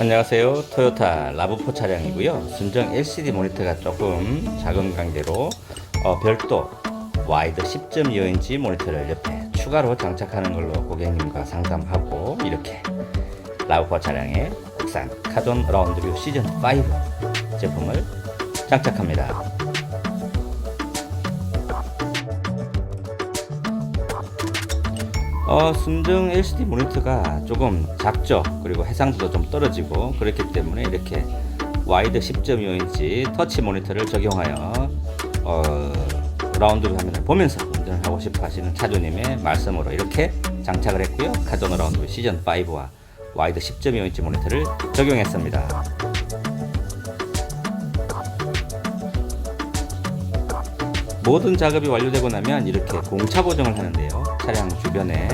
안녕하세요. 토요타 라브4 차량이고요. 순정 LCD 모니터가 조금 작은 관계로 어, 별도 와이드 10.2인치 모니터를 옆에 추가로 장착하는 걸로 고객님과 상담하고 이렇게 라브4 차량에 국산 카돈 라운드뷰 시즌 5 제품을 장착합니다. 어, 순정 LCD 모니터가 조금 작죠. 그리고 해상도도 좀 떨어지고 그렇기 때문에 이렇게 와이드 10.25인치 터치 모니터를 적용하여 어, 라운드 화면을 보면서 운전을 하고 싶어 하시는 차주님의 말씀으로 이렇게 장착을 했고요. 카전 라운드 시즌 5와 와이드 10.25인치 모니터를 적용했습니다. 모든 작업이 완료되고 나면 이렇게 공차 보정을 하는데요. 차량 주변에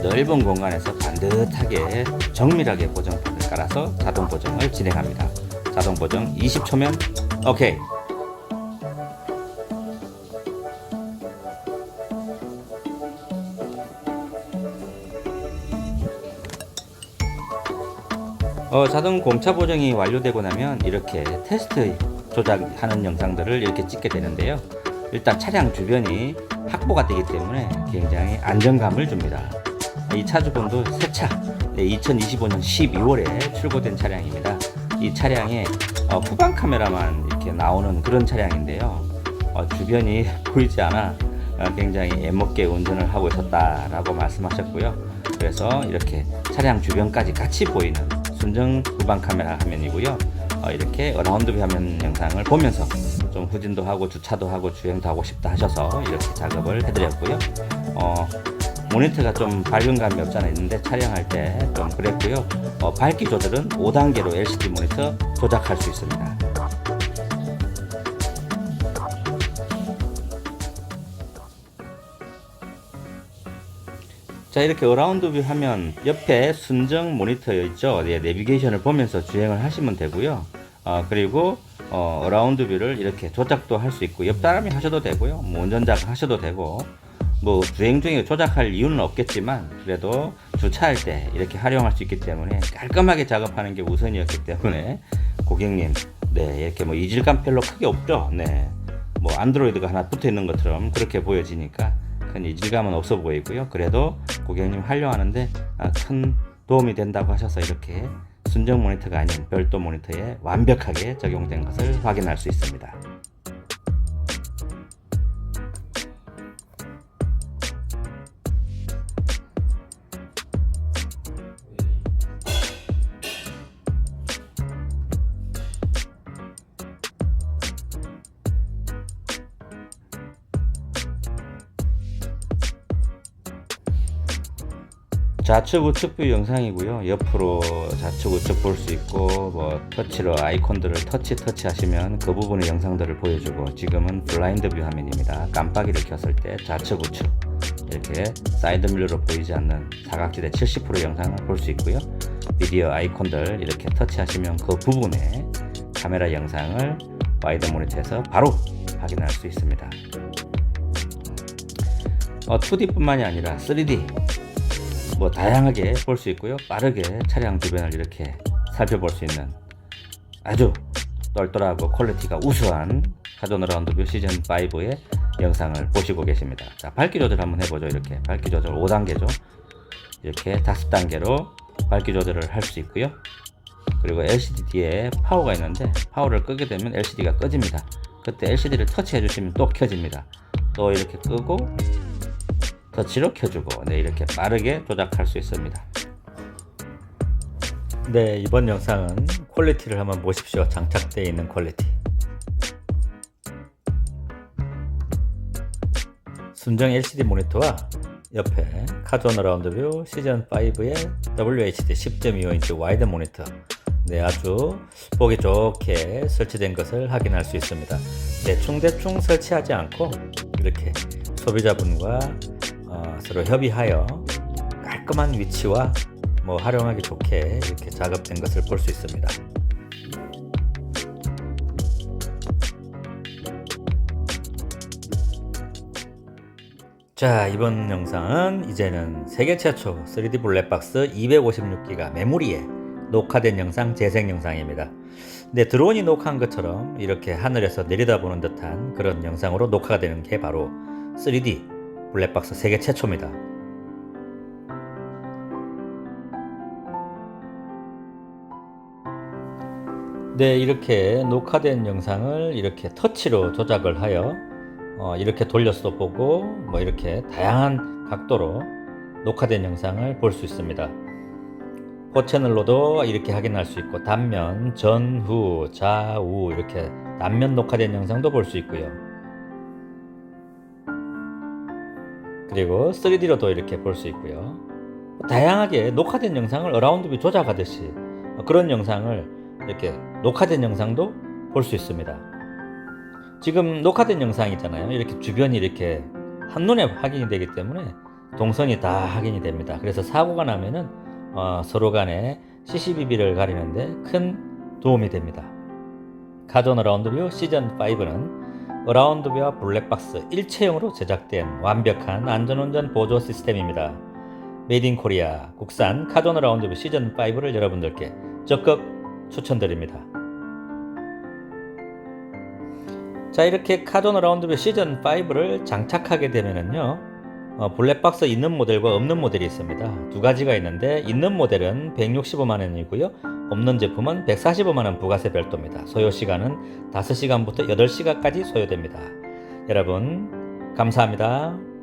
넓은 공간에서 반듯하게 정밀하게 보정판을 깔아서 자동 보정을 진행합니다. 자동 보정 20초면 오케이. 어, 자동 공차 보정이 완료되고 나면 이렇게 테스트 조작하는 영상들을 이렇게 찍게 되는데요. 일단 차량 주변이 확보가 되기 때문에 굉장히 안정감을 줍니다. 이 차주분도 새 차, 2025년 12월에 출고된 차량입니다. 이 차량에 어, 후방 카메라만 이렇게 나오는 그런 차량인데요. 어, 주변이 보이지 않아 어, 굉장히 애먹게 운전을 하고 있었다라고 말씀하셨고요. 그래서 이렇게 차량 주변까지 같이 보이는 순정 후방 카메라 화면이고요. 어, 이렇게 어라운드 화면 영상을 보면서 좀 후진도 하고 주차도 하고 주행도 하고 싶다 하셔서 이렇게 작업을 해드렸고요. 어, 모니터가 좀 밝은감이 없잖아 있는데 촬영할 때 좀 그랬고요. 어, 밝기 조절은 5단계로 LCD 모니터 조작할 수 있습니다. 자 이렇게 어라운드 뷰 하면 옆에 순정 모니터 있죠 예, 내비게이션을 보면서 주행을 하시면 되고요 어, 그리고 어, 라운드 뷰를 이렇게 조작도 할 수 있고 옆 사람이 하셔도 되고요. 뭐 운전자가 하셔도 되고 뭐 주행 중에 조작할 이유는 없겠지만 그래도 주차할 때 이렇게 활용할 수 있기 때문에 깔끔하게 작업하는 게 우선이었기 때문에 고객님 네 이렇게 뭐 이질감 별로 크게 없죠? 네뭐 안드로이드가 하나 붙어 있는 것처럼 그렇게 보여지니까 큰 이질감은 없어 보이고요. 그래도 고객님 활용하는데 아, 큰 도움이 된다고 하셔서 이렇게 순정 모니터가 아닌 별도 모니터에 완벽하게 적용된 것을 확인할 수 있습니다. 좌측 우측 뷰 영상이고요. 옆으로 좌측 우측 볼 수 있고 뭐 터치로 아이콘들을 터치 터치 하시면 그 부분의 영상들을 보여주고 지금은 블라인드 뷰 화면입니다. 깜빡이를 켰을 때 좌측 우측 이렇게 사이드 밀러로 보이지 않는 사각지대 70% 영상을 볼 수 있고요. 미디어 아이콘들 이렇게 터치하시면 그 부분의 카메라 영상을 와이드 모니터에서 바로 확인할 수 있습니다. 어, 2D뿐만이 아니라 3D 뭐 다양하게 볼 수 있고요. 빠르게 차량 주변을 이렇게 살펴볼 수 있는 아주 똘똘하고 퀄리티가 우수한 카존 라운드 뷰 시즌 5의 영상을 보시고 계십니다. 자, 밝기 조절 한번 해보죠. 이렇게 밝기 조절 5단계죠. 이렇게 5단계로 밝기 조절을 할 수 있고요. 그리고 LCD 뒤에 파워가 있는데 파워를 끄게 되면 LCD가 꺼집니다. 그때 LCD를 터치해 주시면 또 켜집니다. 또 이렇게 끄고 터치로 켜주고 네, 이렇게 빠르게 조작할 수 있습니다. 네, 이번 영상은 퀄리티를 한번 보십시오. 장착되어 있는 퀄리티. 순정 LCD 모니터와 옆에 카존 라운드 뷰 시즌 5의 WHD 10.25인치 와이드 모니터 네, 아주 보기 좋게 설치된 것을 확인할 수 있습니다. 대충대충 설치하지 않고 이렇게 소비자분과 어, 서로 협의하여 깔끔한 위치와 뭐 활용하기 좋게 이렇게 작업된 것을 볼 수 있습니다. 자 이번 영상은 이제는 세계 최초 3D 블랙박스 256기가 메모리에 녹화된 영상, 재생 영상입니다. 근데 드론이 녹화한 것처럼 이렇게 하늘에서 내려다보는 듯한 그런 영상으로 녹화가 되는 게 바로 3D 블랙박스 세계 최초입니다. 네, 이렇게 녹화된 영상을 이렇게 터치로 조작을 하여 어, 이렇게 돌려서 보고 뭐 이렇게 다양한 각도로 녹화된 영상을 볼 수 있습니다. 호 채널로도 이렇게 확인할 수 있고 단면, 전후, 좌우 이렇게 단면 녹화된 영상도 볼 수 있고요. 그리고 3D로도 이렇게 볼 수 있고요. 다양하게 녹화된 영상을 어라운드 뷰 조작하듯이 그런 영상을 이렇게 녹화된 영상도 볼 수 있습니다. 지금 녹화된 영상이잖아요. 이렇게 주변이 이렇게 한눈에 확인이 되기 때문에 동선이 다 확인이 됩니다. 그래서 사고가 나면은 어, 서로 간에 CCTV를 가리는데 큰 도움이 됩니다. 카존 어라운드뷰 시즌 5는 어라운드뷰와 블랙박스 일체형으로 제작된 완벽한 안전운전 보조 시스템입니다. 메이드 인 코리아 국산 카존 어라운드뷰 시즌 5를 여러분들께 적극 추천드립니다. 자 이렇게 카존 어라운드뷰 시즌 5를 장착하게 되면은요 어, 블랙박스 있는 모델과 없는 모델이 있습니다. 두 가지가 있는데 있는 모델은 165만 원이고요. 없는 제품은 145만 원 부가세 별도입니다. 소요 시간은 5시간부터 8시간까지 소요됩니다. 여러분 감사합니다.